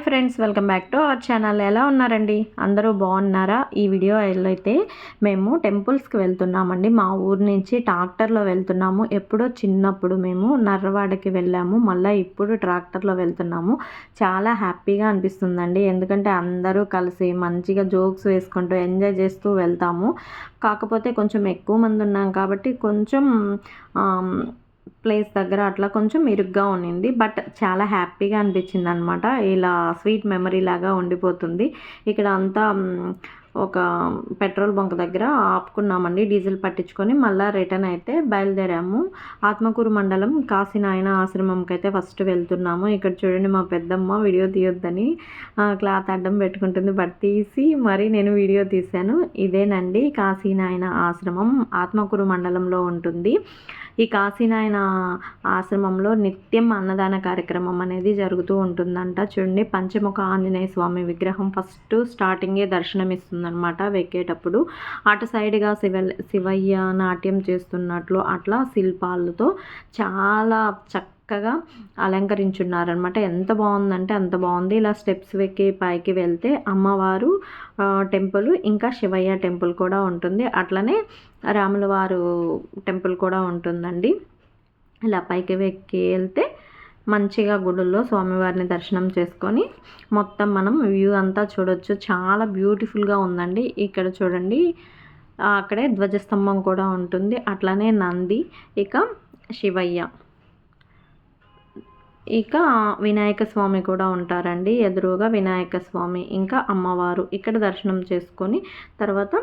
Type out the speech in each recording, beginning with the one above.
Hi friends welcome back to our channel. ఎలా ఉన్నారండి? అందరూ బాగున్నారా? ఈ వీడియో అయితే మేము టెంపుల్స్కి వెళ్తున్నామండి. మా ఊరు నుంచి ట్రాక్టర్లో వెళ్తున్నాము. ఎప్పుడో చిన్నప్పుడు మేము నర్రవాడకి వెళ్ళాము. మళ్ళీ ఇప్పుడు ట్రాక్టర్లో వెళ్తున్నాము. చాలా హ్యాపీగా అనిపిస్తుందండి. ఎందుకంటే అందరూ కలిసి మంచిగా జోక్స్ వేసుకుంటూ ఎంజాయ్ చేస్తూ వెళ్తాము. కాకపోతే కొంచెం ఎక్కువ మంది ఉన్నాం కాబట్టి కొంచెం ప్లేస్ దగ్గర అట్లా కొంచెం ఇరుగ్గా ఉన్నింది. బట్ చాలా హ్యాపీగా అనిపించింది అనమాట ఇలా స్వీట్ మెమరీ లాగా ఉండిపోతుంది. ఇక్కడ అంతా ఒక పెట్రోల్ బంక్ దగ్గర ఆపుకున్నామండి. డీజిల్ పట్టించుకొని మళ్ళీ రిటర్న్ అయితే బయలుదేరాము. ఆత్మకూరు మండలం కాశీనాయన ఆశ్రమంకి అయితే ఫస్ట్ వెళ్తున్నాము. ఇక్కడ చూడండి మా పెద్దమ్మ వీడియో తీయొద్దని క్లాత్ అడ్డం పెట్టుకుంటుంది. బట్ తీసి మరి నేను వీడియో తీశాను. ఇదేనండి కాశీనాయన ఆశ్రమం. ఆత్మకూరు మండలంలో ఉంటుంది. ఈ కాశీనాయన ఆశ్రమంలో నిత్యం అన్నదాన కార్యక్రమం అనేది జరుగుతూ ఉంటుందంట. చూడండి పంచముఖ ఆంజనేయ స్వామి విగ్రహం ఫస్ట్ స్టార్టింగే దర్శనమిస్తుందనమాట వెక్కేటప్పుడు. అటు సైడ్గా శివ శివయ్య నాట్యం చేస్తున్నట్లు అట్లా శిల్పాలతో చాలా చక్క చక్కగా అలంకరించున్నారనమాట ఎంత బాగుందంటే అంత బాగుంది. ఇలా స్టెప్స్ వెక్కి పైకి వెళ్తే అమ్మవారు టెంపుల్ ఇంకా శివయ్య టెంపుల్ కూడా ఉంటుంది. అట్లనే రాముల వారు టెంపుల్ కూడా ఉంటుందండి. ఇలా పైకి వెక్కి వెళ్తే మంచిగా గుడుల్లో స్వామివారిని దర్శనం చేసుకొని మొత్తం మనం వ్యూ అంతా చూడొచ్చు. చాలా బ్యూటిఫుల్గా ఉందండి. ఇక్కడ చూడండి అక్కడే ధ్వజస్తంభం కూడా ఉంటుంది. అట్లనే నంది ఇక శివయ్య. ఇక వినాయక స్వామి కూడా ఉంటారండి. ఎదురుగా వినాయక స్వామి ఇంకా అమ్మవారు. ఇక్కడ దర్శనం చేసుకొని తర్వాత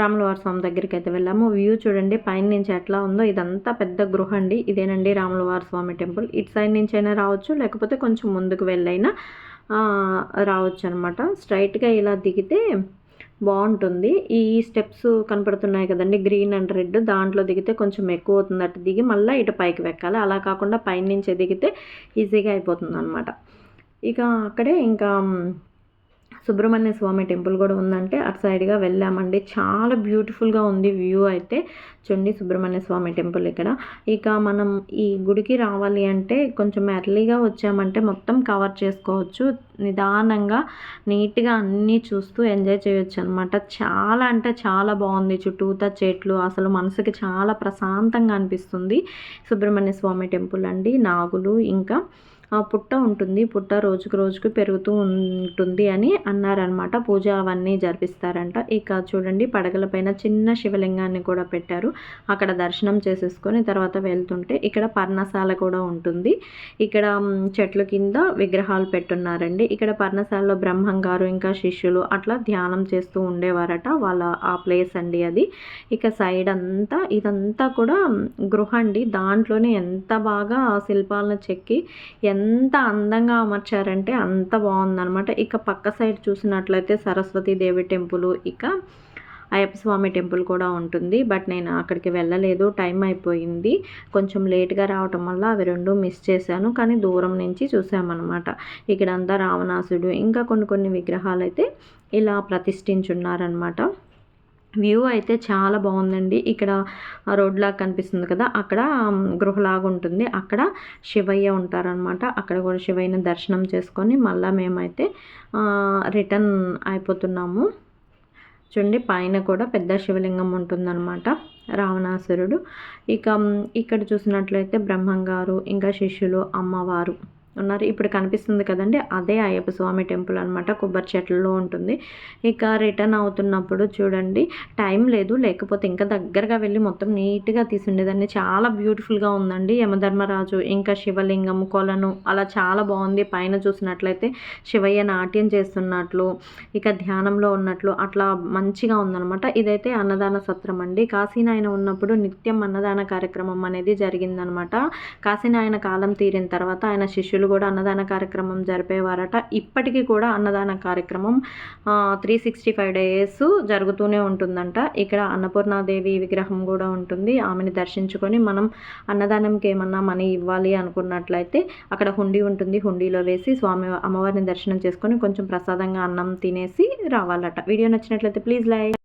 రాములవారి స్వామి దగ్గరికి అయితే వెళ్ళాము. వ్యూ చూడండి పైన నుంచి ఎట్లా ఉందో. ఇదంతా పెద్ద గృహ అండి. ఇదేనండి రాములవారి స్వామి టెంపుల్. ఇటు సైడ్ నుంచి అయినా రావచ్చు లేకపోతే కొంచెం ముందుకు వెళ్ళైనా రావచ్చు అనమాట స్ట్రైట్గా ఇలా దిగితే బాగుంటుంది. ఈ స్టెప్స్ కనపడుతున్నాయి కదండి గ్రీన్ అండ్ రెడ్. దాంట్లో దిగితే కొంచెం ఎక్కువ అవుతుంది అటు దిగి మళ్ళీ ఇటు పైకి వెక్కాలి. అలా కాకుండా పైనుంచి దిగితే ఈజీగా అయిపోతుంది అనమాట ఇక అక్కడే ఇంకా సుబ్రహ్మణ్య స్వామి టెంపుల్ కూడా ఉందంటే అటు సైడ్గా వెళ్ళామండి. చాలా బ్యూటిఫుల్గా ఉంది వ్యూ అయితే. చూడండి సుబ్రహ్మణ్య స్వామి టెంపుల్ ఇక్కడ. ఇక మనం ఈ గుడికి రావాలి అంటే కొంచెం ఎర్లీగా వచ్చామంటే మొత్తం కవర్ చేసుకోవచ్చు. నిదానంగా నీట్గా అన్నీ చూస్తూ ఎంజాయ్ చేయొచ్చు అనమాట చాలా అంటే చాలా బాగుంది. చుట్టూతా చెట్లు అసలు మనసుకి చాలా ప్రశాంతంగా అనిపిస్తుంది. సుబ్రహ్మణ్య స్వామి టెంపుల్ అండి. నాగులు ఇంకా పుట్ట ఉంటుంది. పుట్ట రోజుకు రోజుకు పెరుగుతూ ఉంటుంది అని అన్నారనమాట పూజ అవన్నీ జరిపిస్తారంట. ఇక చూడండి పడగల పైన చిన్న శివలింగాన్ని కూడా పెట్టారు. అక్కడ దర్శనం చేసేసుకొని తర్వాత వెళ్తుంటే ఇక్కడ పర్ణశాల కూడా ఉంటుంది. ఇక్కడ చెట్ల కింద విగ్రహాలు పెట్టున్నారండి. ఇక్కడ పర్ణశాలలో బ్రహ్మం గారు ఇంకా శిష్యులు అట్లా ధ్యానం చేస్తూ ఉండేవారట వాళ్ళ ఆ ప్లేస్ అండి అది. ఇక సైడ్ అంతా ఇదంతా కూడా గృహ అండి దాంట్లోనే ఎంత బాగా శిల్పాలను చెక్కి ఎంత ఎంత అందంగా అమర్చారంటే అంత బాగుందనమాట ఇక పక్క సైడ్ చూసినట్లయితే సరస్వతి దేవి టెంపుల్ ఇక అయ్యప్ప స్వామి టెంపుల్ కూడా ఉంటుంది. బట్ నేను అక్కడికి వెళ్ళలేదు టైం అయిపోయింది. కొంచెం లేట్గా రావటం వల్ల అవి రెండు మిస్ చేశాను కానీ దూరం నుంచి చూసామన్నమాట ఇక్కడంతా రావణాసుడు ఇంకా కొన్ని కొన్ని విగ్రహాలు అయితే ఇలా ప్రతిష్ఠించున్నారనమాట వ్యూ అయితే చాలా బాగుందండి. ఇక్కడ రోడ్ లాగా కనిపిస్తుంది కదా అక్కడ గృహలాగా ఉంటుంది. అక్కడ శివయ్య ఉంటారనమాట అక్కడ కూడా శివయ్యని దర్శనం చేసుకొని మళ్ళీ మేమైతే రిటర్న్ అయిపోతున్నాము. చూడండి పైన కూడా పెద్ద శివలింగం ఉంటుందన్నమాట రావణాసురుడు. ఇక ఇక్కడ చూసినట్లయితే బ్రహ్మంగారు ఇంకా శిష్యులు అమ్మవారు. ఉన్నారు ఇప్పుడు కనిపిస్తుంది కదండి అదే అయ్యప్ప స్వామి టెంపుల్ అనమాట కొబ్బరి చెట్లలో ఉంటుంది. ఇక రిటర్న్ అవుతున్నప్పుడు చూడండి టైం లేదు. లేకపోతే ఇంకా దగ్గరగా వెళ్ళి మొత్తం నీట్గా తీసుండేదాన్ని. చాలా బ్యూటిఫుల్గా ఉందండి యమధర్మరాజు. ఇంకా శివలింగం కొలను అలా చాలా బాగుంది. పైన చూసినట్లయితే శివయ్య నాట్యం చేస్తున్నట్లు ఇక ధ్యానంలో ఉన్నట్లు అట్లా మంచిగా ఉందనమాట ఇదైతే అన్నదాన సత్రం అండి. కాశీనాయన ఉన్నప్పుడు నిత్యం అన్నదాన కార్యక్రమం అనేది జరిగిందనమాట కాశీనాయన కాలం తీరిన తర్వాత ఆయన శిష్యులు కూడా అన్నదాన కార్యక్రమం జరిపేవారట. ఇప్పటికీ కూడా అన్నదాన కార్యక్రమం త్రీ సిక్స్టీ ఫైవ్ డేస్ జరుగుతూనే ఉంటుందంట. ఇక్కడ అన్నపూర్ణాదేవి విగ్రహం కూడా ఉంటుంది. ఆమెను దర్శించుకొని మనం అన్నదానంకి ఏమన్నా మనీ ఇవ్వాలి అనుకున్నట్లయితే అక్కడ హుండీ ఉంటుంది. హుండీలో వేసి స్వామి అమ్మవారిని దర్శనం చేసుకొని కొంచెం ప్రసాదంగా అన్నం తినేసి రావాలట. వీడియో నచ్చినట్లయితే ప్లీజ్ లైక్